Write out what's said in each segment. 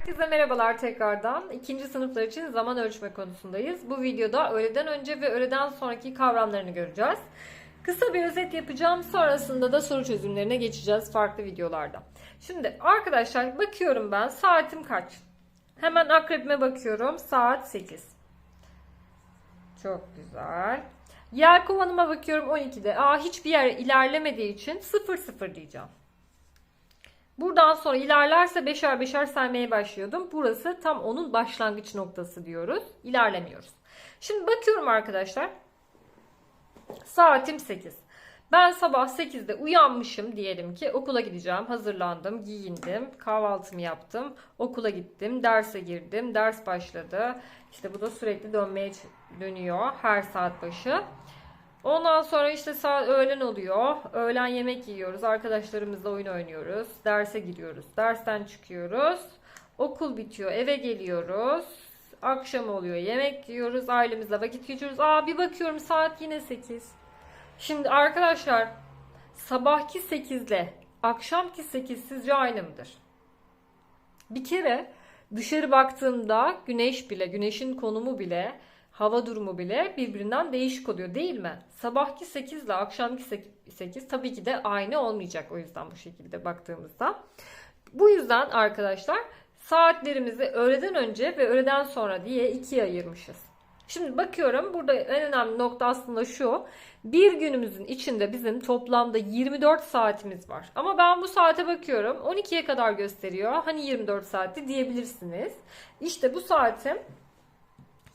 Herkese merhabalar tekrardan. İkinci sınıflar için zaman ölçme konusundayız. Bu videoda öğleden önce ve öğleden sonraki kavramlarını göreceğiz. Kısa bir özet yapacağım. Sonrasında da soru çözümlerine geçeceğiz farklı videolarda. Şimdi arkadaşlar bakıyorum ben. Saatim kaç? Hemen akrebime bakıyorum. Saat 8. Çok güzel. Yelkovanıma bakıyorum 12'de. Aa hiçbir yer ilerlemediği için 00 diyeceğim. Buradan sonra ilerlerse beşer beşer saymaya başlıyordum. Burası tam onun başlangıç noktası diyoruz. İlerlemiyoruz. Şimdi bakıyorum arkadaşlar. Saatim 8. Ben sabah 8'de uyanmışım diyelim ki okula gideceğim. Hazırlandım, giyindim, kahvaltımı yaptım, okula gittim, derse girdim, ders başladı. İşte bu da sürekli dönmeye dönüyor her saat başı. Ondan sonra işte saat öğlen oluyor. Öğlen yemek yiyoruz. Arkadaşlarımızla oyun oynuyoruz. Derse giriyoruz. Dersten çıkıyoruz. Okul bitiyor. Eve geliyoruz. Akşam oluyor. Yemek yiyoruz. Ailemizle vakit geçiriyoruz. Aa bir bakıyorum saat yine 8. Şimdi arkadaşlar sabahki 8 ile akşamki 8 sizce aynı mıdır? Bir kere dışarı baktığımda güneş bile, güneşin konumu bile hava durumu bile birbirinden değişik oluyor değil mi? Sabahki 8 ile akşamki 8 tabii ki de aynı olmayacak o yüzden bu şekilde baktığımızda. Bu yüzden arkadaşlar saatlerimizi öğleden önce ve öğleden sonra diye ikiye ayırmışız. Şimdi bakıyorum burada en önemli nokta aslında şu. Bir günümüzün içinde bizim toplamda 24 saatimiz var. Ama ben bu saate bakıyorum 12'ye kadar gösteriyor. Hani 24 saati diyebilirsiniz. İşte bu saatim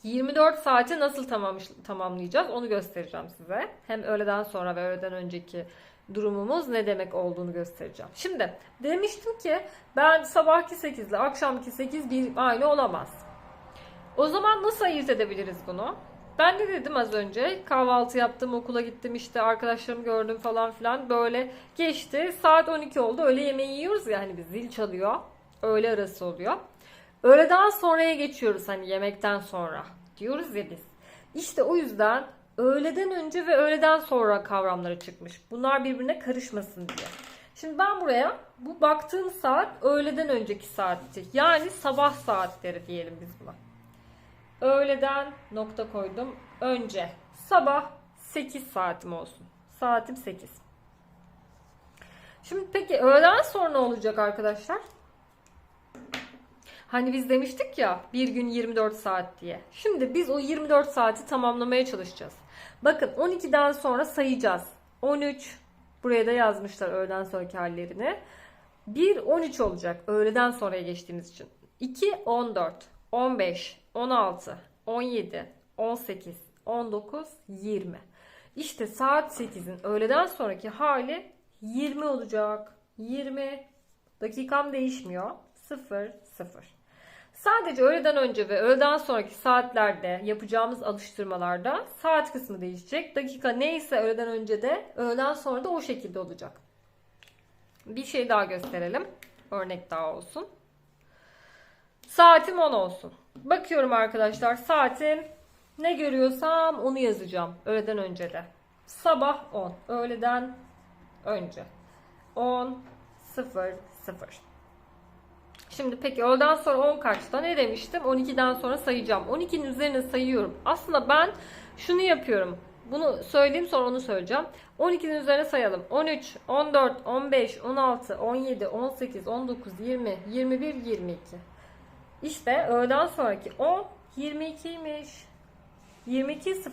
24 saati nasıl tamam, tamamlayacağız onu göstereceğim size. Hem öğleden sonra ve öğleden önceki durumumuz ne demek olduğunu göstereceğim. Şimdi demiştim ki ben sabahki 8 ile akşamki 8 bir aynı olamaz. O zaman nasıl ayırt edebiliriz bunu? Ben de dedim az önce kahvaltı yaptım okula gittim işte arkadaşlarımı gördüm falan filan böyle geçti saat 12 oldu öğle yemeği yiyoruz ya hani bir zil çalıyor öğle arası oluyor. Öğleden sonraya geçiyoruz hani yemekten sonra diyoruz ya biz. İşte o yüzden öğleden önce ve öğleden sonra kavramları çıkmış. Bunlar birbirine karışmasın diye. Şimdi ben buraya bu baktığım saat öğleden önceki saatti. Yani sabah saatleri diyelim biz buna. Öğleden nokta koydum. Önce sabah 8 saatim olsun. Saatim 8. Şimdi peki öğleden sonra ne olacak arkadaşlar? Hani biz demiştik ya bir gün 24 saat diye. Şimdi biz o 24 saati tamamlamaya çalışacağız. Bakın 12'den sonra sayacağız. 13 buraya da yazmışlar öğleden sonraki hallerini. 1 13 olacak öğleden sonraya geçtiğimiz için. 2 14, 15, 16, 17, 18, 19, 20. İşte saat 8'in öğleden sonraki hali 20 olacak. 20 dakikam değişmiyor. 0 0. Sadece öğleden önce ve öğleden sonraki saatlerde yapacağımız alıştırmalarda saat kısmı değişecek. Dakika neyse öğleden önce de öğleden sonra da o şekilde olacak. Bir şey daha gösterelim. Örnek daha olsun. Saatim 10 olsun. Bakıyorum arkadaşlar saatim ne görüyorsam onu yazacağım öğleden önce de. Sabah 10. Öğleden önce. 10 0 0. Şimdi peki öğleden sonra 10 kaçta ne demiştim? 12'den sonra sayacağım. 12'nin üzerine sayıyorum. Aslında ben şunu yapıyorum. Bunu söyleyeyim sonra onu söyleyeceğim. 12'nin üzerine sayalım. 13, 14, 15, 16, 17, 18, 19, 20, 21, 22. İşte öğleden sonraki 10 22'ymiş. 22 00.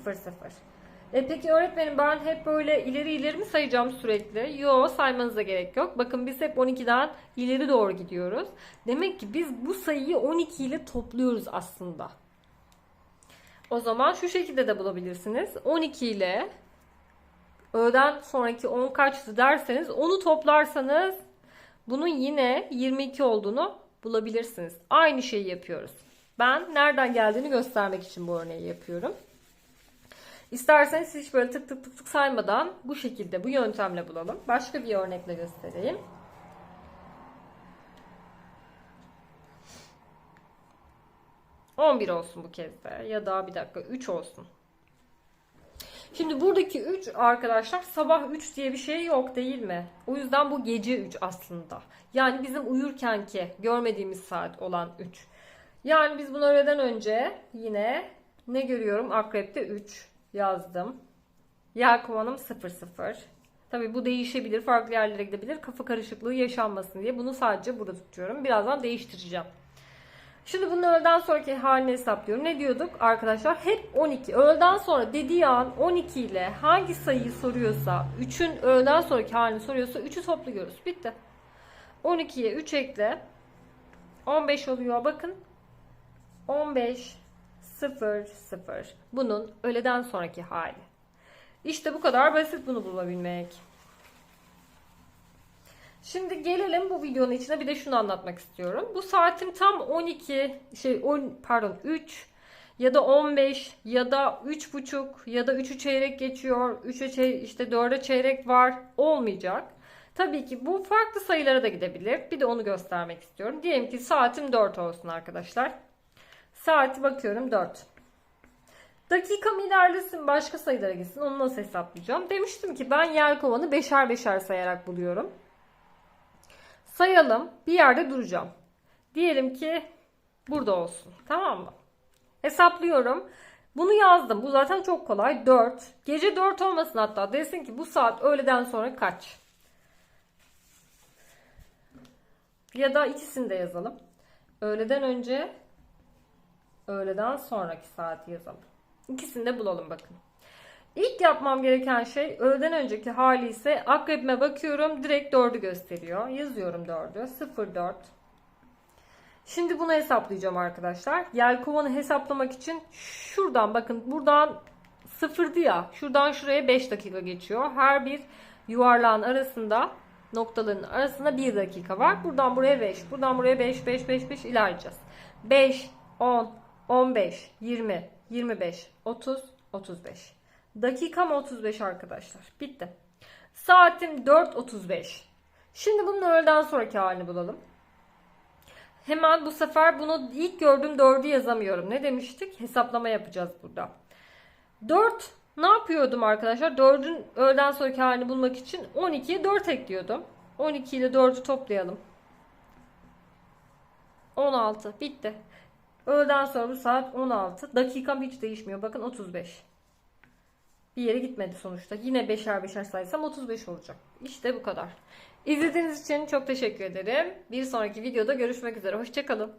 E peki öğretmenim ben hep böyle ileri ileri mi sayacağım sürekli? Yo saymanıza gerek yok. Bakın biz hep 12'den ileri doğru gidiyoruz. Demek ki biz bu sayıyı 12 ile topluyoruz aslında. O zaman şu şekilde de bulabilirsiniz. 12 ile öğleden sonraki 10 kaçtı derseniz onu toplarsanız bunun yine 22 olduğunu bulabilirsiniz. Aynı şeyi yapıyoruz. Ben nereden geldiğini göstermek için bu örneği yapıyorum. İsterseniz hiç böyle tık tık tık tık saymadan bu şekilde bu yöntemle bulalım. Başka bir örnekle göstereyim. ...11 olsun bu kez de. Ya da bir dakika 3 olsun. Şimdi buradaki 3 arkadaşlar sabah 3 diye bir şey yok değil mi? O yüzden bu gece 3 aslında. Yani bizim uyurkenki görmediğimiz saat olan 3. Yani biz bunu öğleden önce yine ne görüyorum? Akrep'te 3 yazdım. Yelkovanım 00. Tabi bu değişebilir, farklı yerlere gidebilir. Kafa karışıklığı yaşanmasın diye bunu sadece burada tutuyorum. Birazdan değiştireceğim. Şimdi bunun öğleden sonraki halini hesaplıyorum. Ne diyorduk arkadaşlar? Hep 12. Öğleden sonra dediği an 12 ile hangi sayıyı soruyorsa, 3'ün öğleden sonraki halini soruyorsa 3'ü topluyoruz. Bitti. 12'ye 3 ekle. 15 oluyor. Bakın. 15 0 0. Bunun öğleden sonraki hali. İşte bu kadar basit bunu bulabilmek. Şimdi gelelim bu videonun içine bir de şunu anlatmak istiyorum. Bu saatim tam 12 şey 10 pardon 3 ya da 15 ya da 3.5 ya da 3'ü çeyrek geçiyor. 3'e çey işte 4'e çeyrek var. Olmayacak. Tabii ki bu farklı sayılara da gidebilir. Bir de onu göstermek istiyorum. Diyelim ki saatim 4 olsun arkadaşlar. Saati bakıyorum 4. Dakikam ilerlesin başka sayılara gitsin. Onu nasıl hesaplayacağım? Demiştim ki ben yelkovanı beşer beşer sayarak buluyorum. Sayalım. Bir yerde duracağım. Diyelim ki burada olsun. Tamam mı? Hesaplıyorum. Bunu yazdım. Bu zaten çok kolay. 4. Gece 4 olmasın hatta. Desin ki bu saat öğleden sonra kaç? Ya da ikisini de yazalım. Öğleden önce öğleden sonraki saati yazalım. İkisini de bulalım bakın. İlk yapmam gereken şey öğleden önceki hali ise akrebime bakıyorum. Direkt 4'ü gösteriyor. Yazıyorum 4'ü. 0 4. Şimdi bunu hesaplayacağım arkadaşlar. Yelkovanı hesaplamak için şuradan bakın buradan sıfırdı ya. Şuradan şuraya 5 dakika geçiyor. Her bir yuvarlağın arasında noktaların arasında 1 dakika var. Buradan buraya 5. Buradan buraya 5 5 5 5 ilerleyeceğiz. 5 10 15 20 25 30 35 Dakikam 35 arkadaşlar. Bitti. Saatim 4.35. Şimdi bunun öğleden sonraki halini bulalım. Hemen bu sefer bunu ilk gördüğüm 4'ü yazamıyorum. Ne demiştik? Hesaplama yapacağız burada. 4 ne yapıyordum arkadaşlar? 4'ün öğleden sonraki halini bulmak için 12'ye 4 ekliyordum. 12 ile 4'ü toplayalım. 16. Bitti. Öğleden sonra bu saat 16. Dakikam hiç değişmiyor. Bakın 35. Bir yere gitmedi sonuçta. Yine beşer beşer saysam 35 olacak. İşte bu kadar. İzlediğiniz için çok teşekkür ederim. Bir sonraki videoda görüşmek üzere. Hoşçakalın.